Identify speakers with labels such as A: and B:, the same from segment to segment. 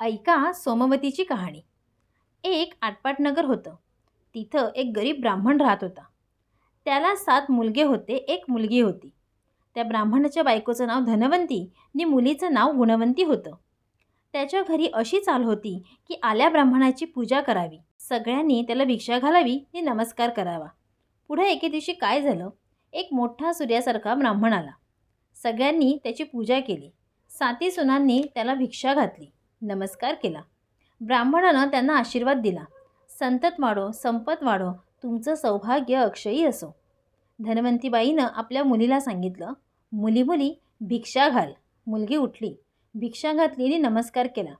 A: ऐका सोमवतीची कहाणी. एक आटपाटनगर होतं. तिथं एक गरीब ब्राह्मण राहत होता. त्याला सात मुलगे होते एक मुलगी होती. त्या ब्राह्मणाच्या बायकोचं नाव धनवंती आणि मुलीचं नाव गुणवंती होतं. त्याच्या घरी अशी चाल होती की आल्या ब्राह्मणाची पूजा करावी. सगळ्यांनी त्याला भिक्षा घालावी आणि नमस्कार करावा. पुढे एके दिवशी काय झालं? एक मोठा सूर्यासारखा ब्राह्मण आला. सगळ्यांनी त्याची पूजा केली. साती सुनांनी त्याला भिक्षा घातली. नमस्कार केला. ब्राह्मणानं त्यांना आशीर्वाद दिला. संतत वाढो संपत वाढो तुमचं सौभाग्य अक्षयी असो. धनवंतीबाईनं आपल्या मुलीला सांगितलं मुली मुली भिक्षा घाल. मुलगी उठली. भिक्षा घातलेली नमस्कार केला.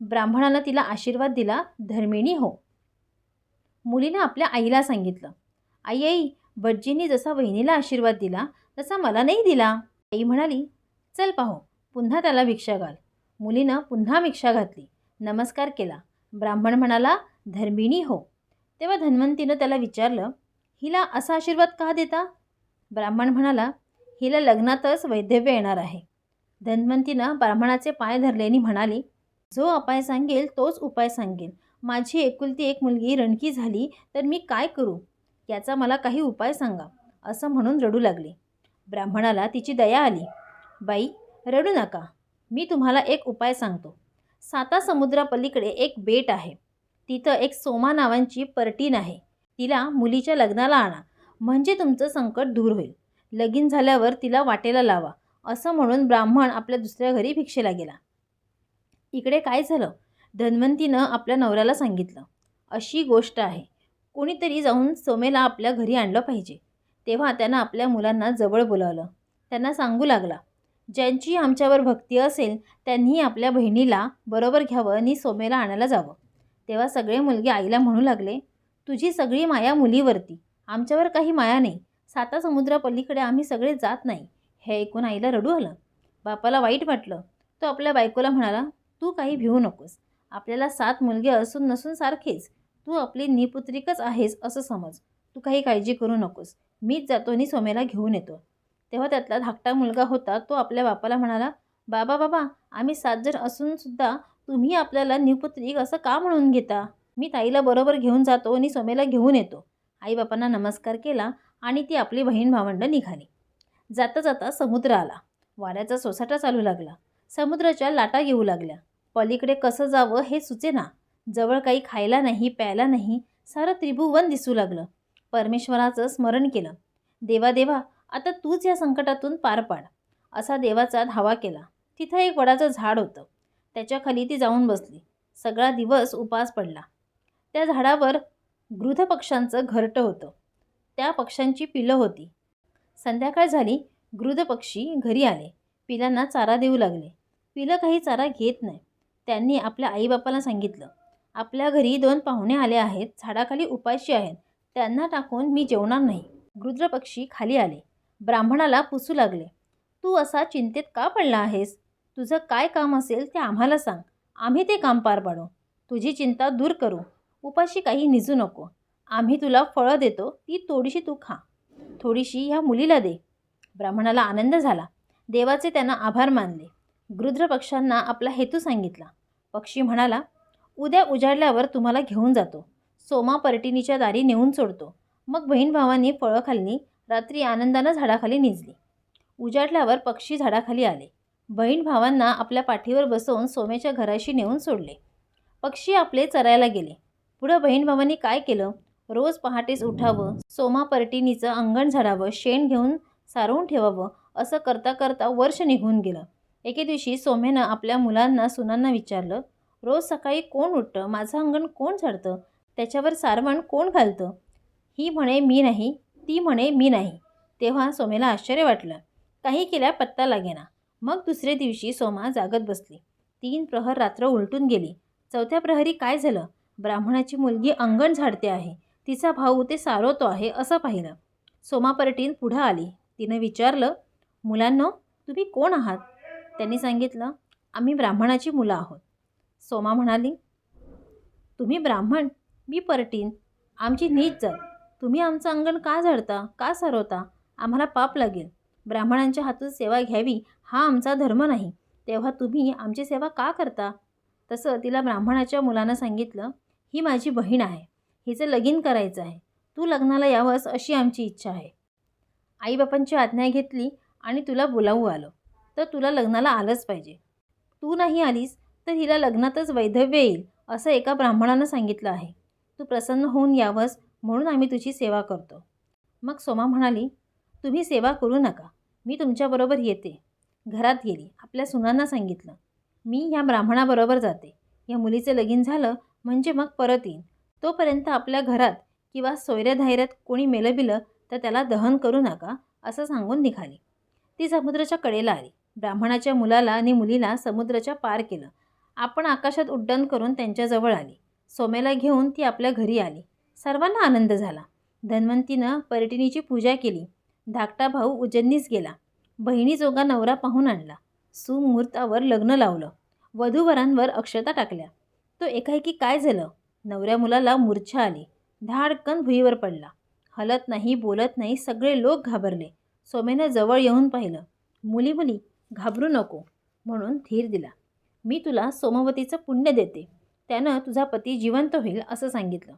A: ब्राह्मणानं तिला आशीर्वाद दिला धर्मिणी हो. मुलीनं आपल्या आईला सांगितलं आई आई भटजींनी जसा वहिनीला आशीर्वाद दिला तसा मला नाही दिला. आई म्हणाली चल पाहू पुन्हा त्याला भिक्षा घाल. मुलीनं पुन्हा भिक्षा घातली. नमस्कार केला. ब्राह्मण म्हणाला धर्मिणी हो. तेव्हा धन्वंतीनं त्याला विचारलं हिला असा आशीर्वाद का देता? ब्राह्मण म्हणाला हिला लग्नातच वैधव्य येणार आहे. धन्वंतीनं ब्राह्मणाचे पाय धरले आणि म्हणाली जो उपाय सांगेल तोच उपाय सांगेल माझी एकुलती एक मुलगी रणकी झाली तर मी काय करू? याचा मला काही उपाय सांगा. असं म्हणून रडू लागले. ब्राह्मणाला तिची दया आली. बाई रडू नका. मी तुम्हाला एक उपाय सांगतो. साता समुद्रापलीकडे एक बेट आहे. तिथं एक सोमा नावांची पर्टीन आहे. तिला मुलीच्या लग्नाला आणा. म्हणजे तुमचं संकट दूर होईल. लगीन झाल्यावर तिला वाटेला लावा. असं म्हणून ब्राह्मण आपल्या दुसऱ्या घरी भिक्षेला गेला. इकडे काय झालं? धन्वंतीनं आपल्या नवऱ्याला सांगितलं. अशी गोष्ट आहे. कोणीतरी जाऊन सोमेला आपल्या घरी आणलं पाहिजे. तेव्हा त्यानं आपल्या मुलांना जवळ बोलावलं. त्यांना सांगू लागला. ज्यांची आमच्यावर भक्ती असेल त्यांनी आपल्या बहिणीला बरोबर घ्यावं आणि सोमेला आणायला जावं. तेव्हा सगळे मुलगे आईला म्हणू लागले तुझी सगळी माया मुलीवरती. आमच्यावर काही माया नाही. साता समुद्रापलीकडे आम्ही सगळे जात नाही. हे ऐकून आईला रडू आलं. बापाला वाईट वाटलं. तो आपल्या बायकोला म्हणाला तू काही भिवू नकोस. आपल्याला सात मुलगे असून नसून सारखेच. तू आपली निपुत्रिकच आहेस असं समज. तू काही काळजी करू नकोस. मीच जातो आणि सोमेला घेऊन येतो. तेव्हा त्यातला धाकटा मुलगा होता तो आपल्या बापाला म्हणाला बाबा बाबा आम्ही सात जण असूनसुद्धा तुम्ही आपल्याला निपुत्रिक असं का म्हणून घेता? मी ताईला बरोबर घेऊन जातो आणि सोमेला घेऊन येतो. आईबापांना नमस्कार केला आणि ती आपली बहीण भावंडं निघाली. जाता जाता समुद्र आला. वाऱ्याचा सोसाटा चालू लागला. समुद्राच्या लाटा येऊ लागल्या. पलीकडे कसं जावं हे सुचेना. जवळ काही खायला नाही प्यायला नाही सारं त्रिभुवन दिसू लागलं. परमेश्वराचं स्मरण केलं. देवा देवा आता तूच या संकटातून पार पाड असा देवाचा धावा केला. तिथं एक वडाचं झाड होतं. त्याच्याखाली ती जाऊन बसली. सगळा दिवस उपास पडला. त्या झाडावर गृध पक्ष्यांचं घरटं होतं. त्या पक्ष्यांची पिलं होती. संध्याकाळ झाली. गृध पक्षी घरी आले. पिलांना चारा देऊ लागले. पिलं काही चारा घेत नाही. त्यांनी आपल्या आईबापाला सांगितलं आपल्या घरी दोन पाहुणे आले आहेत. झाडाखाली उपाशी आहेत. त्यांना टाकून मी जेवणार नाही. गृद्र पक्षी खाली आले. ब्राह्मणाला पुसू लागले. तू असा चिंतेत का पडला आहेस? तुझं काय काम असेल ते आम्हाला सांग. आम्ही ते काम पार पाडू. तुझी चिंता दूर करू. उपाशी काही निजू नको. आम्ही तुला फळं देतो ती थोडीशी तू खा. थोडीशी ह्या मुलीला दे. ब्राह्मणाला आनंद झाला. देवाचे त्यांना आभार मानले. गृध्र पक्ष्यांना आपला हेतू सांगितला. पक्षी म्हणाला उद्या उजाडल्यावर तुम्हाला घेऊन जातो. सोमा पर्टिनीच्या दारी नेऊन सोडतो. मग बहीण भावांनी फळं खाल्ली रात्री आनंदानं झाडाखाली निजली. उजाडल्यावर पक्षी झाडाखाली आले. बहीण भावांना आपल्या पाठीवर बसवून सोमेच्या घराशी नेऊन सोडले. पक्षी आपले चरायला गेले. पुढं बहीण भावांनी काय केलं? रोज पहाटेच उठावं सोमा पर्टिनीचं अंगण झाडावं शेण घेऊन सारवून ठेवावं असं करता करता वर्ष निघून गेलं. एके दिवशी सोमेनं आपल्या मुलांना सुनांना विचारलं रोज सकाळी कोण उठतं? माझं अंगण कोण झाडतं? त्याच्यावर सारवण कोण घालतं? ही म्हणे मी नाही. ती म्हणे मी नाही. तेव्हा सोमेला आश्चर्य वाटलं. काही केल्या पत्ता लागेना मग दुसरे दिवशी सोमा जागत बसली. तीन प्रहर रात्र उलटून गेली. चौथ्या प्रहरी काय झालं? ब्राह्मणाची मुलगी अंगण झाडते आहे. तिचा भाऊ ते सारवतो आहे असं पाहिलं. सोमा पर्टीन पुढं आली. तिनं विचारलं मुलांनो तुम्ही कोण आहात? त्यांनी सांगितलं आम्ही ब्राह्मणाची मुलं आहोत. सोमा म्हणाली तुम्ही ब्राह्मण मी पर्टीन आमची नीच जात. तुम्ही आमचं अंगण का झाडता? का सारवता आम्हाला पाप लागेल. ब्राह्मणांच्या हातून सेवा घ्यावी हा आमचा धर्म नाही. तेव्हा तुम्ही आमची सेवा का करता? तसं तिला ब्राह्मणाच्या मुलानं सांगितलं ही माझी बहीण आहे. हिचं लगीन करायचं आहे. तू लग्नाला यावंस अशी आमची इच्छा आहे. आईबापांची आज्ञा घेतली आणि तुला बोलावू आलो. तर तुला लग्नाला आलंच पाहिजे. तू नाही आलीस तर हिला लग्नातच वैधव्य येईल असं एका ब्राह्मणानं सांगितलं आहे. तू प्रसन्न होऊन यावंस म्हणून आम्ही तुझी सेवा करतो. मग सोमा म्हणाली तुम्ही सेवा करू नका. मी तुमच्याबरोबर येते. घरात गेली. आपल्या सुनांना सांगितलं. मी ह्या ब्राह्मणाबरोबर जाते. या मुलीचं लगीन झालं म्हणजे मग परत येईन. तोपर्यंत आपल्या घरात किंवा सोयऱ्याधायऱ्यात कोणी मेलं बिलं तर त्याला दहन करू नका असं सांगून निघाली. ती समुद्राच्या कडेला आली. ब्राह्मणाच्या मुलाला आणि मुलीला समुद्राच्या पार केलं. आपण आकाशात उड्डाण करून त्यांच्याजवळ आली. सोमेला घेऊन ती आपल्या घरी आली. सर्वांना आनंद झाला. धन्वंतीनं पर्यटिनीची पूजा केली. धाकटा भाऊ उज्जैनीस गेला. बहिणीजोगा नवरा पाहून आणला. सुमुहूर्तावर लग्न लावलं. वधूवरांवर अक्षता टाकल्या. तो एकाएकी काय झालं? नवऱ्या मुलाला मूर्छा आली. धाडकन भुईवर पडला. हलत नाही बोलत नाही सगळे लोक घाबरले. सोमेनं जवळ येऊन पाहिलं. मुली मुली घाबरू नको म्हणून धीर दिला. मी तुला सोमवतीचं पुण्य देते. त्यानं तुझा पती जिवंत होईल असं सांगितलं.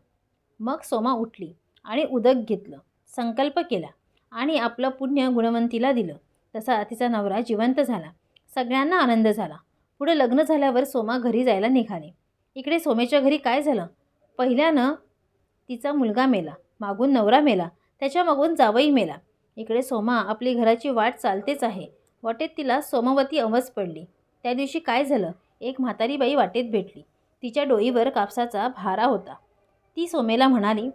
A: मग सोमा उठली आणि उदक घेतलं संकल्प केला आणि आपलं पुण्य गुणवंतीला दिलं. तसा तिचा नवरा जिवंत झाला. सगळ्यांना आनंद झाला. पुढे लग्न झाल्यावर सोमा घरी जायला निघाली. इकडे सोमेच्या घरी काय झालं? पहिल्यानं तिचा मुलगा मेला मागून नवरा मेला त्याच्या मागून जावई मेला. इकडे सोमा आपली घराची वाट चालतेच आहे. वाटेत तिला सोमवती अवस पडली. त्या दिवशी काय झालं? एक म्हातारी बाई वाटेत भेटली. तिच्या डोईवर कापसाचा भारा होता. ती सोमेला म्हणाली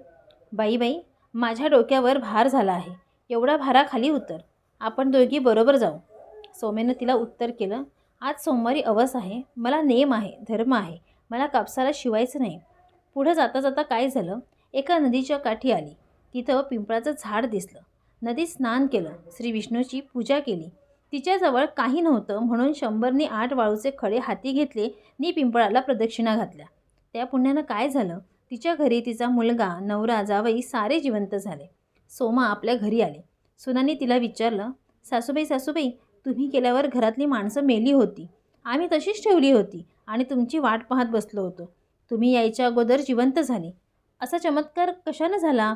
A: बाई बाई माझ्या डोक्यावर भार झाला आहे. एवढा भाराखाली उतर. आपण दोघी बरोबर जाऊ. सोमेनं तिला उत्तर केलं आज सोमवारी अवस आहे. मला नेम आहे धर्म आहे. मला कापसाला शिवायचं नाही. पुढं जाता जाता काय झालं? एका नदीच्या काठी आली. तिथं पिंपळाचं झाड दिसलं. नदीत स्नान केलं. श्री विष्णूची पूजा केली. तिच्याजवळ काही नव्हतं म्हणून शंभरनी आठ वाळूचे खडे हाती घेतले नी पिंपळाला प्रदक्षिणा घातल्या. त्या पुण्यानं काय झालं? तिच्या घरी तिचा मुलगा नवरा जावई सारे जिवंत झाले. सोमा आपल्या घरी आले. सुनांनी तिला विचारलं सासूबाई सासूबाई तुम्ही गेल्यावर घरातली माणसं मेली होती. आम्ही तशीच ठेवली होती आणि तुमची वाट पाहत बसलो होतो. तुम्ही यायच्या अगोदर जिवंत झाले. असा चमत्कार कशानं झाला?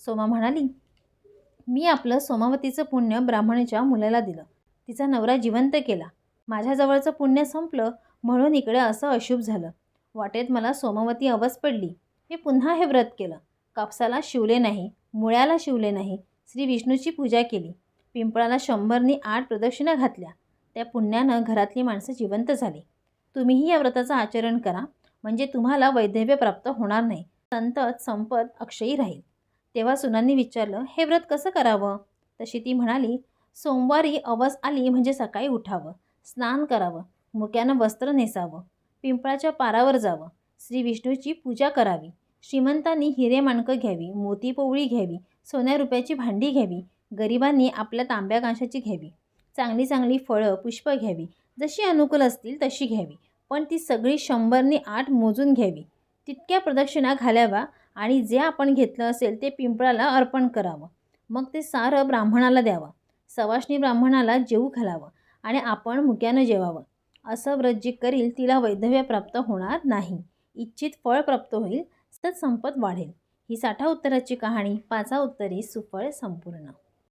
A: सोमा म्हणाली मी आपलं सोमावतीचं पुण्य ब्राह्मणाच्या मुलाला दिलं. तिचा नवरा जिवंत केला. माझ्याजवळचं पुण्य संपलं म्हणून इकडे असं अशुभ झालं. वाटेत मला सोमावती अवस पडली. मी पुन्हा हे व्रत केलं. कापसाला शिवले नाही मुळ्याला शिवले नाही श्री विष्णूची पूजा केली. पिंपळाला शंभरनी आठ प्रदक्षिणा घातल्या. त्या पुण्यानं घरातली माणसं जिवंत झाली. तुम्हीही या व्रताचं आचरण करा. म्हणजे तुम्हाला वैधव्य प्राप्त होणार नाही. संतत संपत अक्षयी राहील. तेव्हा सुनांनी विचारलं हे व्रत कसं करावं? तशी ती म्हणाली सोमवारी अवस आली म्हणजे सकाळी उठावं. स्नान करावं. मुक्यानं वस्त्र नेसावं. पिंपळाच्या पारावर जावं. श्री विष्णूची पूजा करावी. श्रीमंतांनी हिरे माणकं घ्यावी मोती पोवळी घ्यावी सोन्या रुपयाची भांडी घ्यावी गरिबांनी आपल्या तांब्या कांशाची घ्यावी चांगली चांगली फळं पुष्प घ्यावी जशी अनुकूल असतील तशी घ्यावी पण ती सगळी शंभरनी आठ मोजून घ्यावी. तितक्या प्रदक्षिणा घालाव्या आणि जे आपण घेतलं असेल ते पिंपळाला अर्पण करावं. मग ते सारं ब्राह्मणाला द्यावं. सवाष्णी ब्राह्मणाला जेवू घालावं आणि आपण मुक्यानं जेवावं. असं व्रत जी करील तिला वैधव्य प्राप्त होणार नाही. इच्छित फळ प्राप्त होईल. तर संपत वाढेल. ही साठा उत्तराची कहाणी. पाचा उत्तरी सुफळ संपूर्ण.